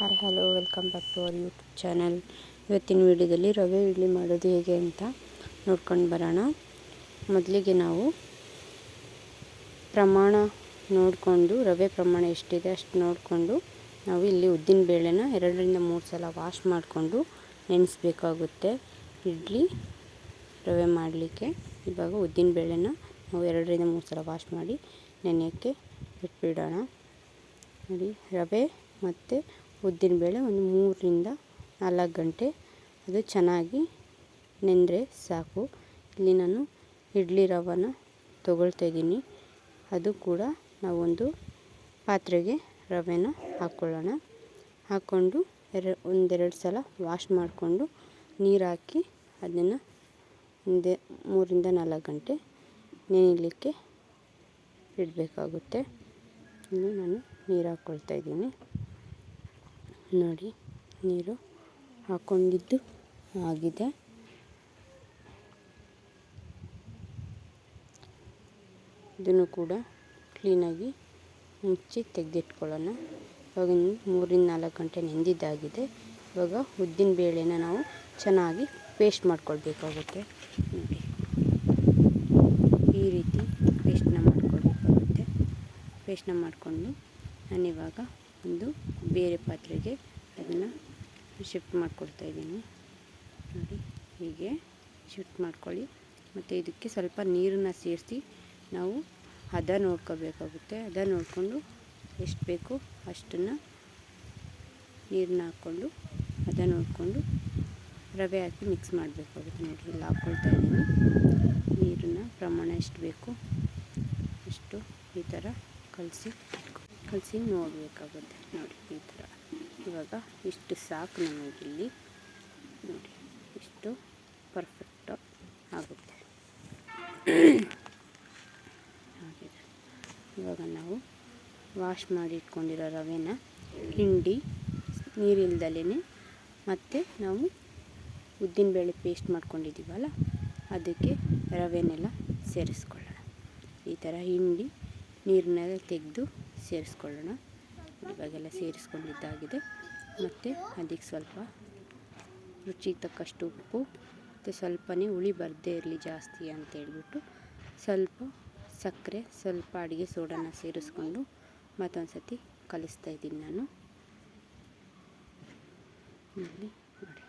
Hi, hello, welcome back to our YouTube channel. ಇವತ್ತಿನ ವಿಡಿಯೋದಲ್ಲಿ ರವೆ ಇಡ್ಲಿ ಮಾಡೋದು ಹೇಗೆ ಅಂತ ನೋಡ್ಕೊಂಡು ಬರೋಣ. ಮೊದಲಿಗೆ ನಾವು ಪ್ರಮಾಣ ನೋಡಿಕೊಂಡು, ರವೆ ಪ್ರಮಾಣ ಎಷ್ಟಿದೆ ಅಷ್ಟು ನೋಡಿಕೊಂಡು, ನಾವು ಇಲ್ಲಿ ಉದ್ದಿನ ಬೇಳೆನ ಎರಡರಿಂದ ಮೂರು ಸಲ ವಾಶ್ ಮಾಡಿಕೊಂಡು ನೆನೆಸ್ಬೇಕಾಗುತ್ತೆ ಇಡ್ಲಿ ರವೆ ಮಾಡಲಿಕ್ಕೆ. ಇವಾಗ ಉದ್ದಿನ ಬೇಳೆನ ನಾವು ಎರಡರಿಂದ ಮೂರು ಸಲ ವಾಶ್ ಮಾಡಿ ನೆನೆಯೋಕ್ಕೆ ಬಿಟ್ಬಿಡೋಣ. ನೋಡಿ, ರವೆ ಮತ್ತು ಉದ್ದಿನಬೇಳೆ ಒಂದು ಮೂರರಿಂದ ನಾಲ್ಕು ಗಂಟೆ. ಅದು ಚೆನ್ನಾಗಿ ನೆಂದರೆ ಸಾಕು. ಇಲ್ಲಿ ನಾನು ಇಡ್ಲಿ ರವನ ತೊಗೊಳ್ತಾಯಿದ್ದೀನಿ ಅದು ಕೂಡ ನಾವೊಂದು ಪಾತ್ರೆಗೆ ರವೆನ ಹಾಕ್ಕೊಳ್ಳೋಣ ಹಾಕ್ಕೊಂಡು ಎರ, ಒಂದೆರಡು ಸಲ ವಾಶ್ ಮಾಡಿಕೊಂಡು ನೀರು ಹಾಕಿ ಅದನ್ನು ಒಂದೇ ಮೂರಿಂದ ನಾಲ್ಕು ಗಂಟೆ ನೆನೆಯಲಿಕ್ಕೆ ಇಡಬೇಕಾಗುತ್ತೆ. ಇನ್ನು ನಾನು ನೀರು ಹಾಕ್ಕೊಳ್ತಾ ಇದ್ದೀನಿ. ನೋಡಿ, ನೀರು ಹಾಕೊಂಡಿದ್ದು ಆಗಿದೆ. ಇದನ್ನು ಕೂಡ ಕ್ಲೀನಾಗಿ ಮುಚ್ಚಿ ತೆಗೆದಿಟ್ಕೊಳ್ಳೋಣ. ಇವಾಗ ಮೂರಿಂದ ನಾಲ್ಕು ಗಂಟೆ ನೆಂದಿದ್ದಾಗಿದೆ. ಇವಾಗ ಉದ್ದಿನ ಬೇಳೆನ ನಾವು ಚೆನ್ನಾಗಿ ಪೇಸ್ಟ್ ಮಾಡ್ಕೊಳ್ಬೇಕಾಗುತ್ತೆ. ನೋಡಿ. ಈ ರೀತಿ ಪೇಸ್ಟ್ನ ಮಾಡ್ಕೊಳ್ಬೇಕಾಗುತ್ತೆ. ಪೇಸ್ಟ್ನ ಮಾಡಿಕೊಂಡು ನಾನಿವಾಗ ಒಂದು ಬೇರೆ ಪಾತ್ರೆಗೆ ಅದನ್ನು ಶಿಫ್ಟ್ ಮಾಡ್ಕೊಳ್ತಾ ಇದ್ದೀನಿ. ನೋಡಿ, ಹೀಗೆ ಶಿಫ್ಟ್ ಮಾಡ್ಕೊಳ್ಳಿ. ಮತ್ತು ಇದಕ್ಕೆ ಸ್ವಲ್ಪ ನೀರನ್ನು ಸೇರಿಸಿ ನಾವು ಹದ ನೋಡ್ಕೋಬೇಕಾಗುತ್ತೆ. ಹದ ನೋಡಿಕೊಂಡು ಎಷ್ಟು ಬೇಕು ಅಷ್ಟನ್ನು ನೀರನ್ನ ಹಾಕ್ಕೊಂಡು ಹದ ನೋಡಿಕೊಂಡು ರವೆ ಹಾಕಿ ಮಿಕ್ಸ್ ಮಾಡಬೇಕಾಗುತ್ತೆ. ನೋಡಿ, ಇಲ್ಲಿ ಹಾಕ್ಕೊಳ್ತಾ ಇದ್ದೀನಿ. ನೀರನ್ನು ಪ್ರಮಾಣ ಎಷ್ಟು ಬೇಕು ಅಷ್ಟು ಈ ಥರ ಕಲಸಿ ಕಲಸಿ ನೋಡಬೇಕಾಗುತ್ತೆ. ನೋಡಿ, ಈ ಥರ. ಇವಾಗ ಇಷ್ಟು ಸಾಕು ನಮಗಿಲ್ಲಿ ನೋಡಿ, ಇಷ್ಟು ಪರ್ಫೆಕ್ಟು ಆಗುತ್ತೆ. ಆಗಿದೆ ಇವಾಗ ನಾವು ವಾಶ್ ಮಾಡಿ ಇಟ್ಕೊಂಡಿರೋ ರವೆನ ಹಿಂಡಿ ನೀರಿಲ್ದಲೇ ಮತ್ತು ನಾವು ಉದ್ದಿನಬೇಳೆ ಪೇಸ್ಟ್ ಮಾಡ್ಕೊಂಡಿದ್ದೀವಲ್ಲ, ಅದಕ್ಕೆ ರವೆನೆಲ್ಲ ಸೇರಿಸ್ಕೊಳ್ಳೋಣ. ಈ ಥರ ಹಿಂಡಿ, ನೀರನ್ನೆಲ್ಲ ತೆಗೆದು ಸೇರಿಸ್ಕೊಳ್ಳೋಣ. ಇವಾಗೆಲ್ಲ ಸೇರಿಸ್ಕೊಂಡಿದ್ದಾಗಿದೆ. ಮತ್ತು ಅದಕ್ಕೆ ಸ್ವಲ್ಪ ರುಚಿಗೆ ತಕ್ಕಷ್ಟು ಉಪ್ಪು, ಮತ್ತು ಸ್ವಲ್ಪನೇ ಹುಳಿ ಬರದೇ ಇರಲಿ ಜಾಸ್ತಿ ಅಂತ ಹೇಳ್ಬಿಟ್ಟು ಸ್ವಲ್ಪ ಸಕ್ಕರೆ, ಸ್ವಲ್ಪ ಅಡುಗೆ ಸೋಡಾನ ಸೇರಿಸ್ಕೊಂಡು ಮತ್ತೊಂದು ಸತಿ ಕಲಿಸ್ತಾ ಇದ್ದೀನಿ ನಾನು. ನೋಡಿ ನೋಡಿ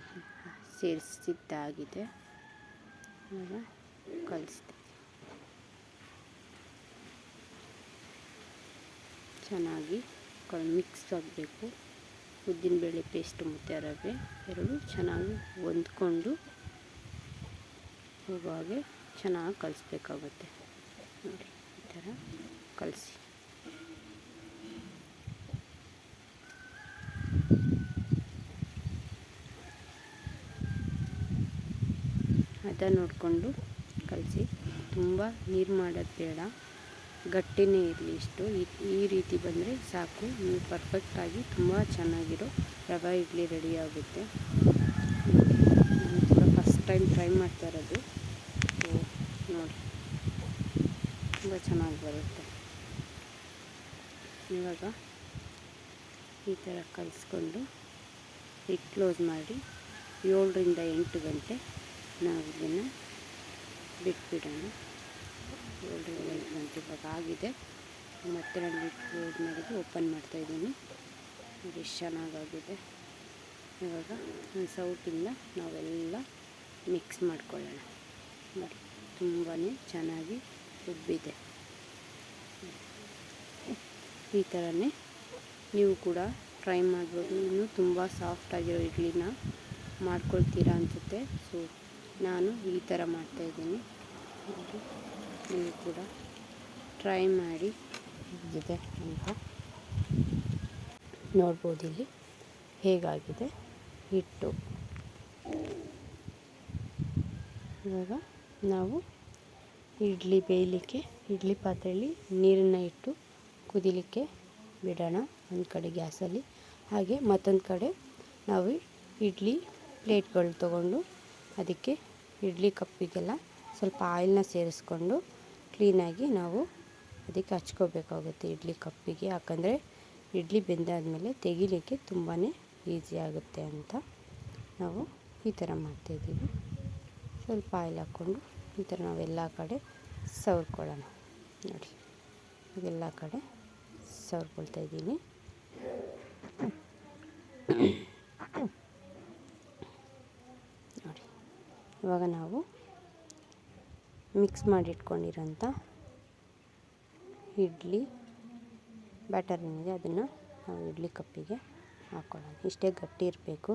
ಸೇರಿಸಿದ್ದಾಗಿದೆ. ಕಲಿಸ್ತೀನಿ. ಕಲಿಸ್ತಾ ಚೆನ್ನಾಗಿ ಮಿಕ್ಸ್ ಆಗಬೇಕು. ಉದ್ದಿನಬೇಳೆ ಪೇಸ್ಟ್ ಮತ್ತು ರವೆ ಎರಡು ಚೆನ್ನಾಗಿ ಹೊಂದ್ಕೊಂಡು ಹೋಗುವಾಗೆ ಚೆನ್ನಾಗಿ ಕಲಿಸ್ಬೇಕಾಗುತ್ತೆ. ನೋಡಿ, ಈ ಥರ ಕಲಸಿ. ಅದ ನೋಡಿಕೊಂಡು ಕಲಸಿ. ತುಂಬ ನೀರು ಮಾಡೋದು ಬೇಡ. ಗಟ್ಟಿನೇ ಇರಲಿ ಇಷ್ಟು. ಈ ರೀತಿ ಬಂದರೆ ಸಾಕು. ನೀವು ಪರ್ಫೆಕ್ಟಾಗಿ ತುಂಬ ಚೆನ್ನಾಗಿರೋ ರವೆ, ಇಡ್ಲಿ ರೆಡಿ ಆಗುತ್ತೆ. ಫಸ್ಟ್ ಟೈಮ್ ಟ್ರೈ ಮಾಡ್ತಾ ಇರೋದು. ನೋಡಿ. ತುಂಬ ಚೆನ್ನಾಗಿ ಬರುತ್ತೆ. ಇವಾಗ ಈ ಥರ ಕಲಿಸ್ಕೊಂಡು ಇಟ್ ಕ್ಲೋಸ್ ಮಾಡಿ ಏಳರಿಂದ ಎಂಟು ಗಂಟೆ ನಾವು ಇದನ್ನು ಬಿಟ್ಬಿಡೋಣ. ಏಳರಿಂದ ಎಂಟು ಗಂಟೆ ಇವಾಗ ಆಗಿದೆ ಮತ್ತೆ ನಾನು ಕ್ಲೋಸ್ ಮಾಡಿದ್ದು ಓಪನ್ ಮಾಡ್ತಾಯಿದ್ದೀನಿ ನೋಡಿ ಎಷ್ಟು ಚೆನ್ನಾಗಾಗಿದೆ. ಇವಾಗ ಒಂದು ಸೌಟಿಂದ ನಾವೆಲ್ಲ ಮಿಕ್ಸ್ ಮಾಡ್ಕೊಳ್ಳೋಣ. ನೋಡಿ ತುಂಬಾ ಚೆನ್ನಾಗಿ ರುಬ್ಬಿದೆ ಈ ಥರನೇ ನೀವು ಕೂಡ ಟ್ರೈ ಮಾಡ್ಬೋದು. ಇನ್ನೂ ತುಂಬ ಸಾಫ್ಟಾಗಿರೋ ಇಡ್ಲಿನ ಮಾಡ್ಕೊಳ್ತೀರಾ ಅನಿಸುತ್ತೆ. ಸೊ ನಾನು ಈ ಥರ ಮಾಡ್ತಾಯಿದ್ದೀನಿ ನೀವು ಕೂಡ ಟ್ರೈ ಮಾಡಿ ಹೇಗಿದೆ ಅಂತ ನೋಡ್ಬೋದು ಇಲ್ಲಿ. ಹೇಗಾಗಿದೆ? ಹಿಟ್ಟು. ಇವಾಗ ನಾವು ಇಡ್ಲಿ ಬೇಯಲಿಕ್ಕೆ, ಇಡ್ಲಿ ಪಾತ್ರೆಯಲ್ಲಿ ನೀರನ್ನು ಇಟ್ಟು ಕುದಿಲಿಕ್ಕೆ ಬಿಡೋಣ. ಒಂದು ಕಡೆ ಗ್ಯಾಸಲ್ಲಿ. ಹಾಗೆ ಮತ್ತೊಂದು ಕಡೆ ನಾವು ಇಡ್ಲಿ ಪ್ಲೇಟ್ಗಳು ತಗೊಂಡು, ಅದಕ್ಕೆ ಇಡ್ಲಿ ಕಪ್ಪಿಗೆಲ್ಲ ಸ್ವಲ್ಪ ಆಯಿಲ್ನ ಸೇರಿಸ್ಕೊಂಡು ಕ್ಲೀನಾಗಿ ನಾವು ಅದಕ್ಕೆ ಹಚ್ಕೋಬೇಕಾಗುತ್ತೆ ಇಡ್ಲಿ ಕಪ್ಪಿಗೆ. ಯಾಕಂದರೆ ಇಡ್ಲಿ ಬೆಂದಾದಮೇಲೆ ತೆಗಿಲಿಕ್ಕೆ ತುಂಬಾ ಈಸಿ ಆಗುತ್ತೆ ಅಂತ ನಾವು ಈ ಥರ ಮಾಡ್ತಾಯಿದ್ದೀವಿ. ಸ್ವಲ್ಪ ಆಯಿಲ್ ಹಾಕ್ಕೊಂಡು ಈ ಥರ ನಾವೆಲ್ಲ ಕಡೆ ಸವ್ರ್ಕೊಳ್ಳೋಣ. ನೋಡಿ ಎಲ್ಲ ಕಡೆ ಸವ್ರ್ಕೊಳ್ತಾ ಇದ್ದೀನಿ. ನೋಡಿ, ಇವಾಗ ನಾವು ಮಿಕ್ಸ್ ಮಾಡಿಟ್ಕೊಂಡಿರೋಂಥ ಇಡ್ಲಿ ಬ್ಯಾಟರ್ ಏನಿದೆ ಅದನ್ನು ನಾವು ಇಡ್ಲಿ ಕಪ್ಪಿಗೆ ಹಾಕ್ಕೊಳ್ಳೋಣ ಇಷ್ಟೇ ಗಟ್ಟಿ ಇರಬೇಕು.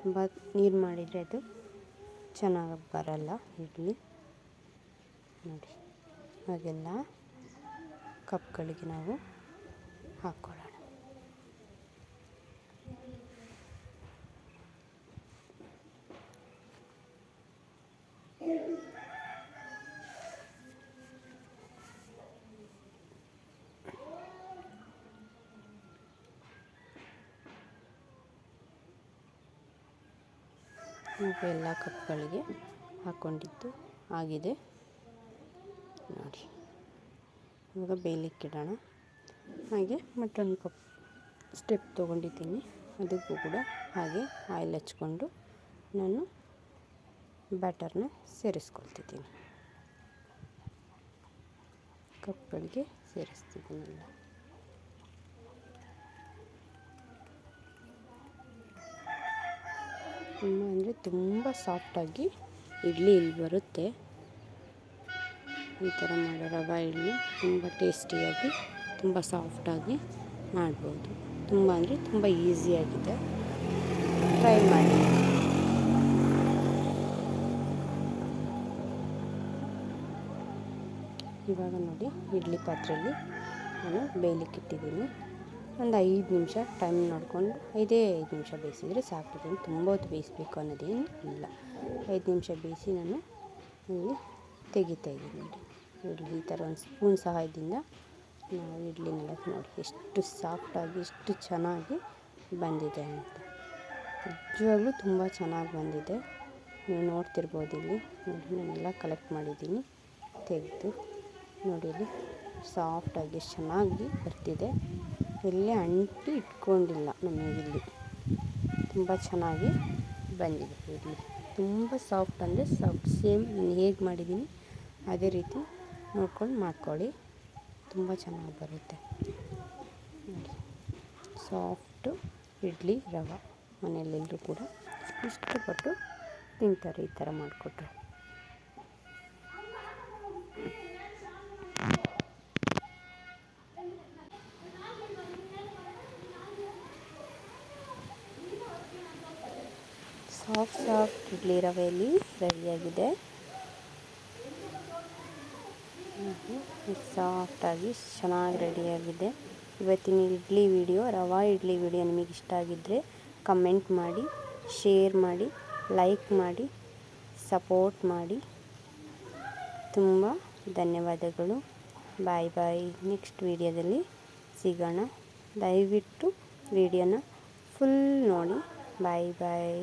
ತುಂಬ ನೀರು ಮಾಡಿದರೆ ಅದು ಚೆನ್ನಾಗಿ ಬರಲ್ಲ ಇಡ್ಲಿ. ನೋಡಿ, ಹಾಗೆಲ್ಲ ಕಪ್ಗಳಿಗೆ ನಾವು ಹಾಕ್ಕೊಳ್ಳೋಣ ನಾವು ಎಲ್ಲ ಕಪ್ಗಳಿಗೆ ಹಾಕ್ಕೊಂಡಿದ್ದು. ಆಗಿದೆ. ನೋಡಿ. ಇವಾಗ ಬೇಯಲಿಕ್ಕಿಡೋಣ ಹಾಗೆ ಮಟನ್ ಕಪ್ ಸ್ಟೆಪ್ ತೊಗೊಂಡಿದ್ದೀನಿ. ಅದಕ್ಕೂ ಕೂಡ ಹಾಗೆ ಆಯಿಲ್ ಹಚ್ಕೊಂಡು ನಾನು ಬ್ಯಾಟರ್ನ ಸೇರಿಸ್ಕೊಳ್ತಿದ್ದೀನಿ. ಕಪ್ಗಳಿಗೆ ಸೇರಿಸ್ತಿದ್ದೀನಲ್ಲ. ತುಂಬ ಅಂದರೆ ತುಂಬ ಸಾಫ್ಟಾಗಿ ಇಡ್ಲಿ ಇಲ್ಲಿ ಬರುತ್ತೆ. ಈ ಥರ ಮಾಡೋ ರವೆ, ಇಡ್ಲಿ ತುಂಬ ಟೇಸ್ಟಿಯಾಗಿ ತುಂಬ ಸಾಫ್ಟಾಗಿ ಮಾಡ್ಬೋದು. ತುಂಬ ಅಂದರೆ ತುಂಬ ಈಸಿಯಾಗಿದೆ ಟ್ರೈ ಮಾಡಿ. ಇವಾಗ ನೋಡಿ, ಇಡ್ಲಿ ಪಾತ್ರೆಯಲ್ಲಿ ನಾನು ಬೇಯಲಿಕ್ಕೆ ಇಟ್ಟಿದ್ದೀನಿ. ಒಂದು ಐದು ನಿಮಿಷ ಟೈಮ್ ನೋಡಿಕೊಂಡು ಐದೇ ಐದು ನಿಮಿಷ ಬೇಯಿಸಿದರೆ ಸಾಕಿದ್ದೀನಿ ತುಂಬ ಹೊತ್ತು ಬೇಯಿಸ್ಬೇಕು ಅನ್ನೋದೇನು ಇಲ್ಲ. ಐದು ನಿಮಿಷ ಬೇಯಿಸಿ ನಾನು ಇಲ್ಲಿ ತೆಗಿತಾ ಇದ್ದೀನಿ ನೋಡಿ. ಇಡ್ಲಿ ಈ ಥರ ಒಂದು ಸ್ಪೂನ್ ಸಹಾಯದಿಂದ ನಾವು ಇಡ್ಲಿನೆಲ್ಲ ನೋಡಿ ಎಷ್ಟು ಸಾಫ್ಟಾಗಿ, ಎಷ್ಟು ಚೆನ್ನಾಗಿ ಬಂದಿದೆ ಅಂತ. ನಿಜವಾಗ್ಲೂ ತುಂಬ ಚೆನ್ನಾಗಿ ಬಂದಿದೆ. ನೀವು ನೋಡ್ತಿರ್ಬೋದು ಇಲ್ಲಿ. ನೋಡಿ, ನಾನೆಲ್ಲ ಕಲೆಕ್ಟ್ ಮಾಡಿದ್ದೀನಿ. ತೆಗೆದು ನೋಡಿ ಇಲ್ಲಿ ಸಾಫ್ಟಾಗಿ ಚೆನ್ನಾಗಿ ಬರ್ತಿದೆ. ಎಲ್ಲೇ ಅಂಟಿ ಇಟ್ಕೊಂಡಿಲ್ಲ ನಮಗಿಲ್ಲಿ ತುಂಬ ಚೆನ್ನಾಗಿ ಬಂದಿದೆ ಇಡ್ಲಿ ತುಂಬ ಸಾಫ್ಟ್ ಅಂದರೆ ಸಾಫ್ಟ್ ಸೇಮ್ ನಾನು ಹೇಗೆ ಮಾಡಿದ್ದೀನಿ, ಅದೇ ರೀತಿ ನೋಡ್ಕೊಂಡು ಮಾಡ್ಕೊಳ್ಳಿ. ತುಂಬ ಚೆನ್ನಾಗಿ ಬರುತ್ತೆ. ಸಾಫ್ಟು ಇಡ್ಲಿ ರವೆ ಮನೆಯಲ್ಲೆಲ್ಲರೂ ಕೂಡ ಇಷ್ಟಪಟ್ಟು ತಿಂತಾರೆ ಈ ಥರ ಮಾಡಿಕೊಟ್ರೆ. ಸಾಫ್ಟ್ ಸಾಫ್ಟ್ ಇಡ್ಲಿ ರವೆಯಲ್ಲಿ ರೆಡಿಯಾಗಿದೆ ಸಾಫ್ಟಾಗಿ ಚೆನ್ನಾಗಿ ರೆಡಿಯಾಗಿದೆ ಇವತ್ತಿನ ಇಡ್ಲಿ ವಿಡಿಯೋ ರವೆ ಇಡ್ಲಿ ವಿಡಿಯೋ ನಿಮಗೆ ಇಷ್ಟ ಆಗಿದ್ದರೆ ಕಮೆಂಟ್ ಮಾಡಿ ಶೇರ್ ಮಾಡಿ ಲೈಕ್ ಮಾಡಿ ಸಪೋರ್ಟ್ ಮಾಡಿ. ತುಂಬ ಧನ್ಯವಾದಗಳು. ಬಾಯ್ ಬಾಯ್ ನೆಕ್ಸ್ಟ್ ವಿಡಿಯೋದಲ್ಲಿ ಸಿಗೋಣ. ದಯವಿಟ್ಟು ವಿಡಿಯೋನ ಫುಲ್ ನೋಡಿ. ಬಾಯ್ ಬಾಯ್